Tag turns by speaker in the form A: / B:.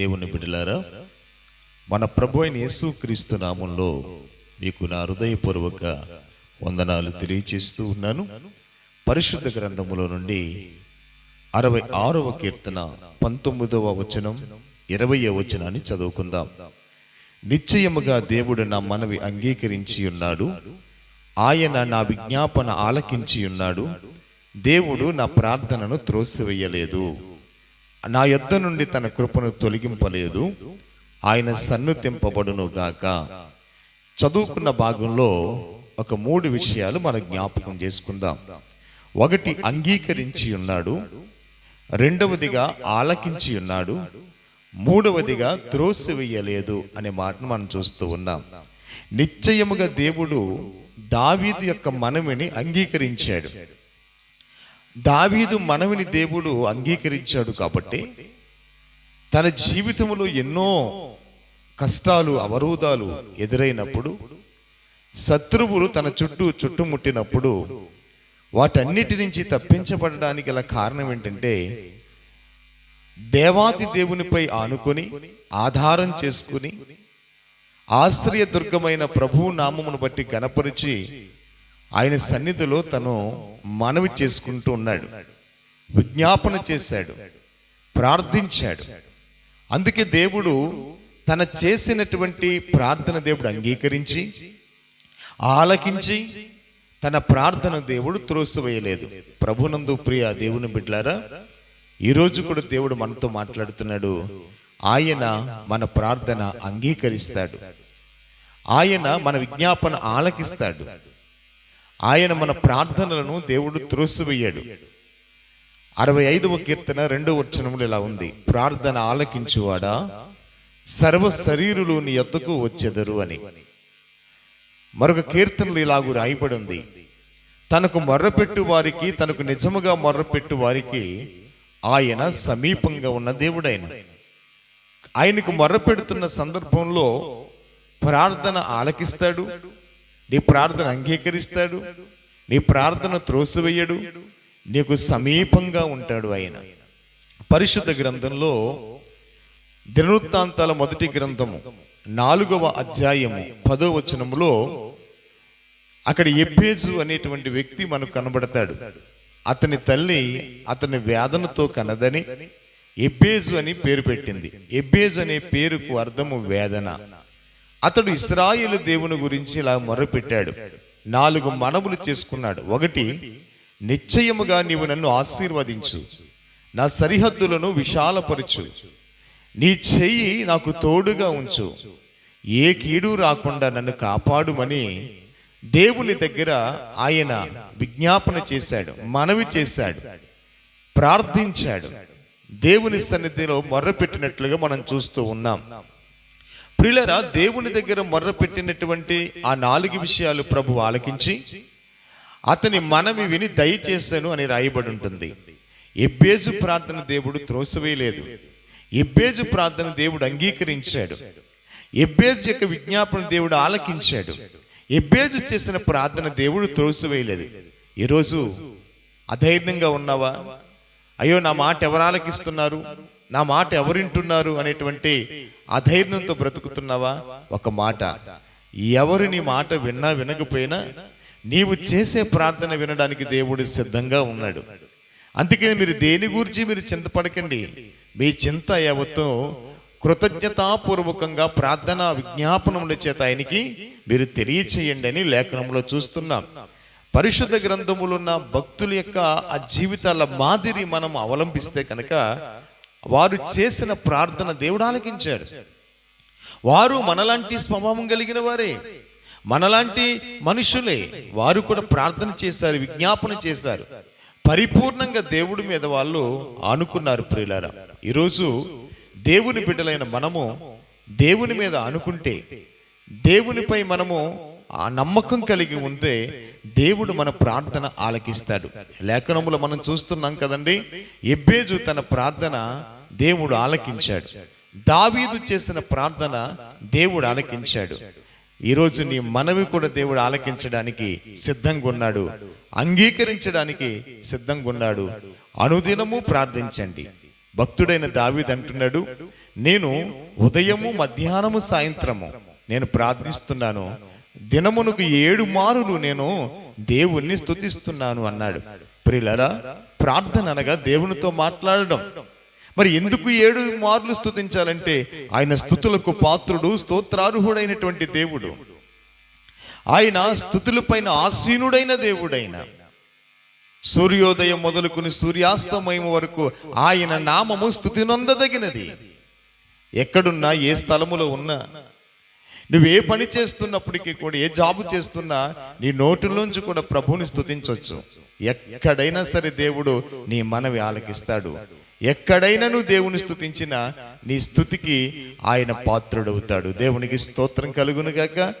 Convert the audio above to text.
A: దేవుని బిడ్డలారా మన ప్రభు అయిన యేసు క్రీస్తు నామంలో మీకు నా హృదయపూర్వక వందనాలు తెలియచేస్తూ ఉన్నాను. పరిశుద్ధ గ్రంథములో నుండి అరవై ఆరవ కీర్తన పంతొమ్మిదవ వచనం ఇరవయవ వచనాన్ని చదువుకుందాం. నిశ్చయముగా దేవుడు నా మనవి అంగీకరించి ఉన్నాడు. ఆయన నా విజ్ఞాపన ఆలకించి ఉన్నాడు. దేవుడు నా ప్రార్థనను త్రోసివేయలేదు. నా యొద్ద నుండి తన కృపను తొలగింపలేదు. ఆయన సన్నుతింపబడును గాక. చదువుకున్న భాగంలో ఒక మూడు విషయాలు మనం జ్ఞాపకం చేసుకుందాం. ఒకటి అంగీకరించి ఉన్నాడు. రెండవదిగా ఆలకించి ఉన్నాడు. మూడవదిగా త్రోసివేయలేదు అనే మాటను మనం చూస్తూ ఉన్నాం. నిశ్చయముగా దేవుడు దావీదు యొక్క మనవిని అంగీకరించాడు. దావీదు మనవిని దేవుడు అంగీకరించాడు కాబట్టి తన జీవితంలో ఎన్నో కష్టాలు అవరోధాలు ఎదురైనప్పుడు శత్రువులు తన చుట్టూ చుట్టుముట్టినప్పుడు వాటన్నిటి నుంచి తప్పించబడడానికి గల కారణం ఏంటంటే దేవాతి దేవునిపై ఆనుకొని ఆధారం చేసుకుని ఆశ్రయ దుర్గమైన ప్రభువు నామమును బట్టి గనపరిచి ఆయన సన్నిధిలో తను మనవి చేసుకుంటూ ఉన్నాడు. విజ్ఞాపన చేశాడు. ప్రార్థించాడు. అందుకే దేవుడు తన చేసినటువంటి ప్రార్థన దేవుడు అంగీకరించి ఆలకించి తన ప్రార్థన దేవుడు త్రోసివేయలేదు. ప్రభునందు ప్రియ దేవుని బిడ్లారా ఈరోజు కూడా దేవుడు మనతో మాట్లాడుతున్నాడు. ఆయన మన ప్రార్థన అంగీకరిస్తాడు. ఆయన మన విజ్ఞాపన ఆలకిస్తాడు. ఆయన మన ప్రార్థనలను దేవుడు త్రోసివేయాడు. అరవై ఐదవ కీర్తన రెండవ వచనములు ఇలా ఉంది. ప్రార్థన ఆలకించువాడా? సర్వ శరీరులు నీ ఎత్తుకు వచ్చెదరు అని. మరొక కీర్తనలు ఇలాగూ రాయబడి ఉంది తనకు మొర్రపెట్టు వారికి తనకు నిజముగా మొర్రపెట్టు వారికి ఆయన సమీపంగా ఉన్న దేవుడైన. ఆయనకు మొర్రపెడుతున్న సందర్భంలో ప్రార్థన ఆలకిస్తాడు. నీ ప్రార్థన అంగీకరిస్తాడు నీ ప్రార్థన త్రోసివేయడు నీకు సమీపంగా ఉంటాడు ఆయన. పరిశుద్ధ గ్రంథంలో దినవృత్తాంతాల మొదటి గ్రంథము నాలుగవ అధ్యాయము పదో వచనములో అక్కడ ఎబ్బేజు అనేటువంటి వ్యక్తి మనకు కనబడతాడు. అతని తల్లి అతని వేదనతో కనదని ఎబ్బేజు అని పేరు పెట్టింది. ఎబ్బేజు అనే పేరుకు అర్థము వేదన. అతడు ఇస్రాయేలు దేవుని గురించి ఇలా మొరపెట్టాడు. నాలుగు మనములు చేసుకున్నాడు. ఒకటి నిశ్చయముగా నీవు నన్ను ఆశీర్వదించు. నా సరిహద్దులను విశాలపరచు. నీ చెయ్యి నాకు తోడుగా ఉంచు. ఏ కీడు రాకుండా నన్ను కాపాడుమని దేవుని దగ్గర ఆయన విజ్ఞాపన చేశాడు మనవి చేశాడు ప్రార్థించాడు. దేవుని సన్నిధిలో మొర్రపెట్టినట్లుగా మనం చూస్తూ ఉన్నాం. ప్రియులరా దేవుని దగ్గర మొర్రపెట్టినటువంటి ఆ నాలుగు విషయాలు ప్రభు ఆలకించి అతని మనవి విని దయచేశాను అని రాయబడి ఉంటుంది ఎబ్బేజు ప్రార్థన దేవుడు త్రోసివేయలేదు. ఎబ్బేజు ప్రార్థన దేవుడు అంగీకరించాడు. ఎబ్బేజు యొక్క విజ్ఞాపన దేవుడు ఆలకించాడు. ఎబ్బేజు చేసిన ప్రార్థన దేవుడు త్రోసివేయలేదు. ఈరోజు అధైర్యంగా ఉన్నావా? అయ్యో నా మాట ఎవరు ఆలకిస్తున్నారు? నా మాట ఎవరింటున్నారు అనేటువంటి అధైర్యంతో బ్రతుకుతున్నావా? ఒక మాట. ఎవరు నీ మాట విన్నా వినకపోయినా నీవు చేసే ప్రార్థన వినడానికి దేవుడు సిద్ధంగా ఉన్నాడు. అందుకే మీరు దేని గురించి మీరు చింతపడకండి. మీ చింత యావత్తు కృతజ్ఞతాపూర్వకంగా ప్రార్థన విజ్ఞాపనముల చేత ఆయనకి మీరు తెలియచేయండి అని లేఖనంలో చూస్తున్నాం. పరిశుద్ధ గ్రంథములున్న భక్తుల యొక్క ఆ జీవితాల మాదిరి మనం అవలంబిస్తే కనుక వారు చేసిన ప్రార్థన దేవుడు ఆలకించాడు. వారు మనలాంటి స్వభావం కలిగిన వారే మనలాంటి మనుషులే. వారు కూడా ప్రార్థన చేశారు విజ్ఞాపన చేశారు. పరిపూర్ణంగా దేవుడి మీద వాళ్ళు ఆనుకున్నారు ప్రియులారా. ఈరోజు దేవుని బిడ్డలైన మనము దేవుని మీద ఆనుకుంటే దేవునిపై మనము ఆ నమ్మకం కలిగి ఉంటే దేవుడు మన ప్రార్థన ఆలకిస్తాడు. లేఖనములో మనం చూస్తున్నాం కదండి ఎబ్బేజు తన ప్రార్థన దేవుడు ఆలకించాడు. దావీదు చేసిన ప్రార్థన దేవుడు ఆలకించాడు. ఈరోజు నీ మనవి కూడా దేవుడు ఆలకించడానికి సిద్ధంగా ఉన్నాడు. అంగీకరించడానికి సిద్ధంగా ఉన్నాడు. అనుదినము ప్రార్థించండి. భక్తుడైన దావీద్ అంటున్నాడు నేను ఉదయము మధ్యాహ్నము సాయంత్రము నేను ప్రార్థిస్తున్నాను. దినమునకు ఏడు మారులు నేను దేవుణ్ణి స్తుతిస్తున్నాను అన్నాడు. ప్రిలరా ప్రార్థన అనగా దేవునితో మాట్లాడడం. మరి ఎందుకు ఏడు మార్లు స్థుతించాలంటే ఆయన స్థుతులకు పాత్రుడు స్తోత్రార్హుడైనటువంటి దేవుడు. ఆయన స్థుతులపైన ఆసీనుడైన దేవుడైన. సూర్యోదయం మొదలుకుని సూర్యాస్తమయం వరకు ఆయన నామము స్థుతి నొందదగినది ఎక్కడున్నా ఏ స్థలములో ఉన్నా నువ్వు ఏ పని చేస్తున్నప్పటికీ కూడా ఏ జాబు చేస్తున్నా నీ నోటిలోంచి కూడా ప్రభువుని స్థుతించవచ్చు ఎక్కడైనా సరే దేవుడు నీ మనవి ఆలకిస్తాడు. ఎక్కడైనా నువ్వు దేవుని స్థుతించిన నీ స్థుతికి ఆయన పాత్రుడవుతాడు. దేవునికి స్తోత్రం కలుగును గాక.